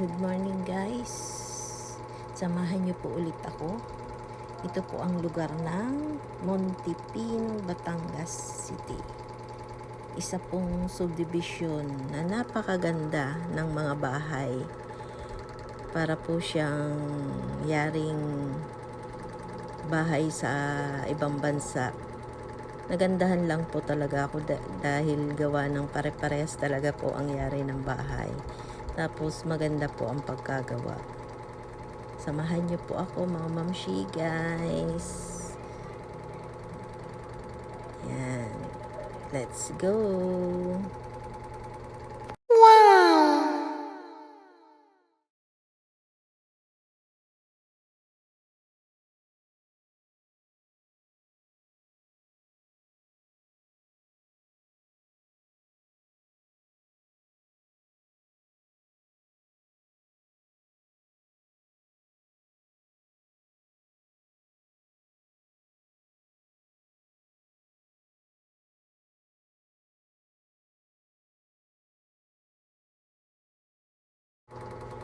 Good morning guys. Samahan niyo po ulit ako. Ito po ang lugar ng Montipino, Batangas City. Isa pong subdivision na napakaganda ng mga bahay. Para po siyang yaring bahay sa ibang bansa. Nagandahan lang po talaga ako da- dahil gawa ng pare-pares talaga po ang yari ng bahay. Tapos maganda po ang pagkagawa. Samahan niyo po ako mga mamshi guys. Yan. Let's go.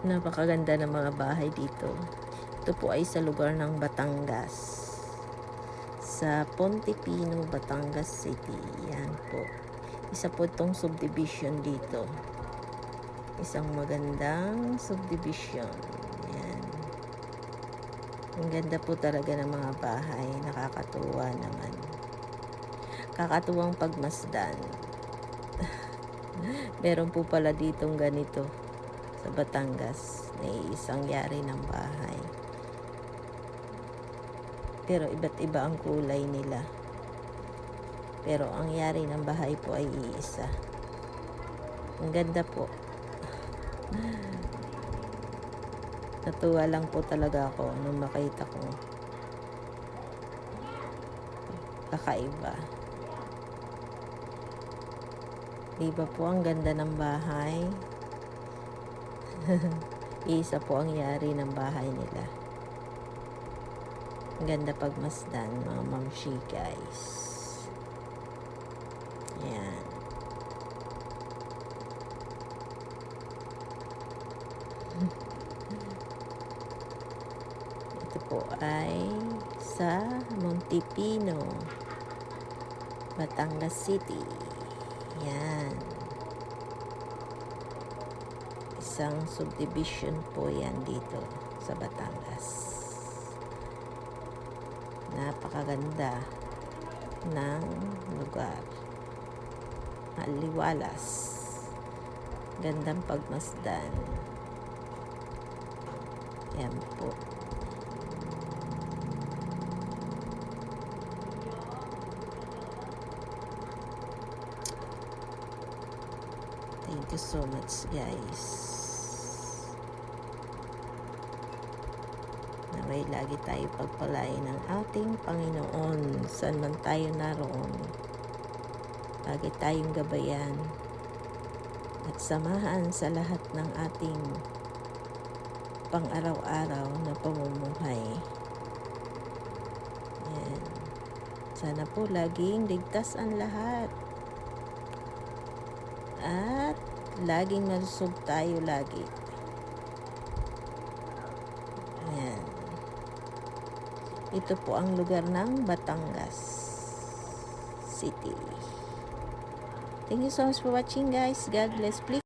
Napakaganda ng mga bahay dito. Ito po ay sa lugar ng Batangas. Sa Pontipino, Batangas City. Yan po. Isa po itong subdivision dito. Isang magandang subdivision. Yan. Ang ganda po talaga ng mga bahay. Nakakatuwa naman. Kakatuwang pagmasdan. Meron po pala ditong ganito sa Batangas na isang yari ng bahay. Pero iba't iba ang kulay nila. Pero ang yari ng bahay po ay iisa. Ang ganda po. Natuwa lang po talaga ako nung makita ko. Kakaiba. Di ba po ang ganda ng bahay? Isa po ang yari ng bahay nila. Ang ganda pagmasdan, mga mamshi guys. Yan. Ito po ay sa Montipino, Batangas City. Yan. Isang subdivision po yan dito sa Batangas. Napakaganda ng lugar. Maliwalas. Gandang pagmasdan. Yan po. Thank you so much guys. Naway lagi tayo pagpalain ng ating Panginoon saan man tayo naroon. Lagi tayong gabayan at samahan sa lahat ng ating pang-araw-araw na pamumuhay. Yan. Sana po laging ligtas ang lahat. At laging malusog tayo lagi. Ayan. Ito po ang lugar ng Batangas City. Thank you so much for watching guys. God bless. Please